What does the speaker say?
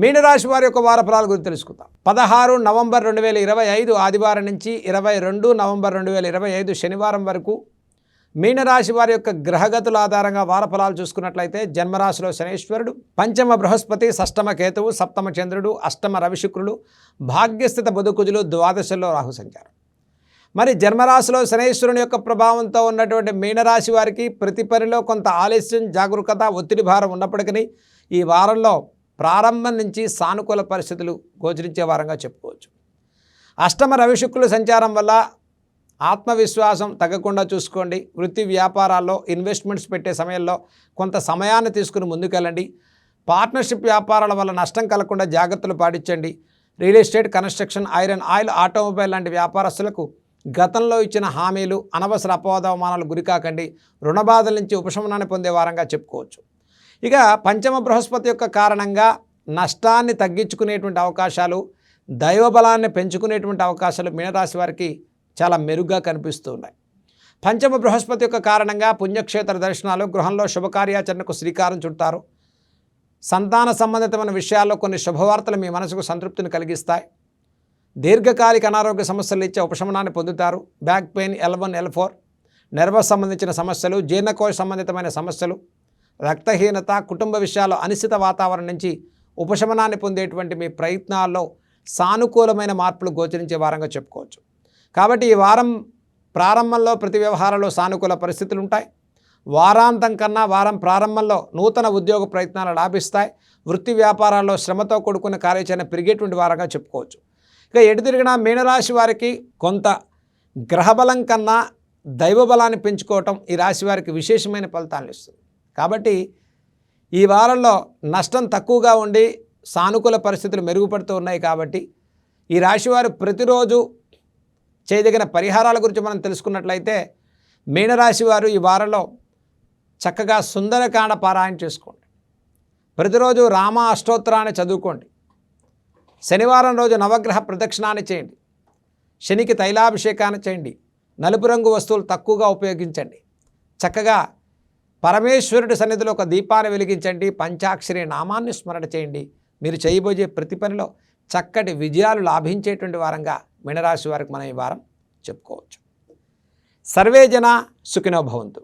మీనరాశి వారి యొక్క వార ఫలాల గురించి తెలుసుకుందాం. పదహారు నవంబర్ రెండు వేల ఇరవై ఐదు ఆదివారం నుంచి ఇరవై రెండు నవంబర్ రెండు వేల ఇరవై ఐదు శనివారం వరకు మీనరాశి వారి యొక్క గ్రహగతుల ఆధారంగా వార ఫలాలు చూసుకున్నట్లయితే జన్మరాశిలో శనేశ్వరుడు పంచమ బృహస్పతి షష్టమ కేతువు సప్తమ చంద్రుడు అష్టమ రవిశుక్రుడు భాగ్యస్థిత బుధకుజులు ద్వాదశలో రాహు సంచారం. మరి జన్మరాశిలో శనేశ్వరుని యొక్క ప్రభావంతో ఉన్నటువంటి మీనరాశి వారికి ప్రతి పనిలో కొంత ఆలస్యం జాగరూకత ఒత్తిడి భారం ఉన్నప్పటికీ ఈ వారంలో ప్రారంభం నుంచి సానుకూల పరిస్థితులు గోచరించే వారంగా చెప్పుకోవచ్చు. అష్టమ రవిశుక్రుల సంచారం వల్ల ఆత్మవిశ్వాసం తగ్గకుండా చూసుకోండి. వృత్తి వ్యాపారాల్లో ఇన్వెస్ట్మెంట్స్ పెట్టే సమయంలో కొంత సమయాన్ని తీసుకుని ముందుకెళ్ళండి. పార్ట్నర్షిప్ వ్యాపారాల వల్ల నష్టం కలగకుండా జాగ్రత్తలు పాటించండి. Real estate construction iron oil automobile లాంటి వ్యాపారస్తులకు గతంలో ఇచ్చిన హామీలు అనవసర అపవాదవమానాలు గురికాకండి. రుణబాధల నుంచి ఉపశమనాన్ని పొందే వారంగా చెప్పుకోవచ్చు. ఇక పంచమ బృహస్పతి యొక్క కారణంగా నష్టాన్ని తగ్గించుకునేటువంటి అవకాశాలు దైవబలాన్ని పెంచుకునేటువంటి అవకాశాలు మీనరాశి వారికి చాలా మెరుగ్గా కనిపిస్తూ ఉన్నాయి పంచమ బృహస్పతి యొక్క కారణంగా పుణ్యక్షేత్ర దర్శనాలు గృహంలో శుభకార్యాచరణకు శ్రీకారం చుట్టారు. సంతాన సంబంధితమైన విషయాల్లో కొన్ని శుభవార్తలు మీ మనసుకు సంతృప్తిని కలిగిస్తాయి. దీర్ఘకాలిక అనారోగ్య సమస్యలు ఇచ్చే ఉపశమనాన్ని పొందుతారు. Back pain L one L four nerves సంబంధించిన సమస్యలు జీర్ణకోశ సంబంధితమైన సమస్యలు రక్తహీనత కుటుంబ విషయాలు అనిశ్చిత వాతావరణం నుంచి ఉపశమనాన్ని పొందేటువంటి మీ ప్రయత్నాల్లో సానుకూలమైన మార్పులు గోచరించే వారంగా చెప్పుకోవచ్చు. కాబట్టి ఈ వారం ప్రారంభంలో ప్రతి వ్యవహారంలో సానుకూల పరిస్థితులు ఉంటాయి. వారాంతం కన్నా వారం ప్రారంభంలో నూతన ఉద్యోగ ప్రయత్నాలు లాభిస్తాయి. వృత్తి వ్యాపారాల్లో శ్రమతో కూడుకున్న కార్యాచరణ పెరిగేటువంటి వారంగా చెప్పుకోవచ్చు. ఇక ఎటు తిరిగినా మీనరాశి వారికి కొంత గ్రహబలం కన్నా దైవబలాన్ని పెంచుకోవటం ఈ రాశి వారికి విశేషమైన ఫలితాలను ఇస్తుంది. కాబట్టి ఈ వారంలో నష్టం తక్కువగా ఉండి సానుకూల పరిస్థితులు మెరుగుపడుతూ ఉన్నాయి కాబట్టి ఈ రాశివారు ప్రతిరోజు చేయదగిన పరిహారాల గురించి మనం తెలుసుకున్నట్లయితే మీనరాశి వారు ఈ వారంలో చక్కగా సుందరకాండ పారాయణ చేసుకోండి. ప్రతిరోజు రామ అష్టోత్తరాన్ని చదువుకోండి. శనివారం రోజు నవగ్రహ ప్రదక్షిణాన్ని చేయండి. శనికి తైలాభిషేకాన్ని చేయండి. నలుపు రంగు వస్తువులు తక్కువగా ఉపయోగించండి. చక్కగా పరమేశ్వరుడి సన్నిధిలో ఒక దీపాన్ని వెలిగించండి పంచాక్షరి నామాన్ని స్మరణ చేయండి. మీరు చేయబోయే ప్రతి పనిలో చక్కటి విజయాలు లాభించేటువంటి వారంగా మీనరాశి వారికి మనం ఈ వారం చెప్పుకోవచ్చు. సర్వే జన సుఖినో భవంతు.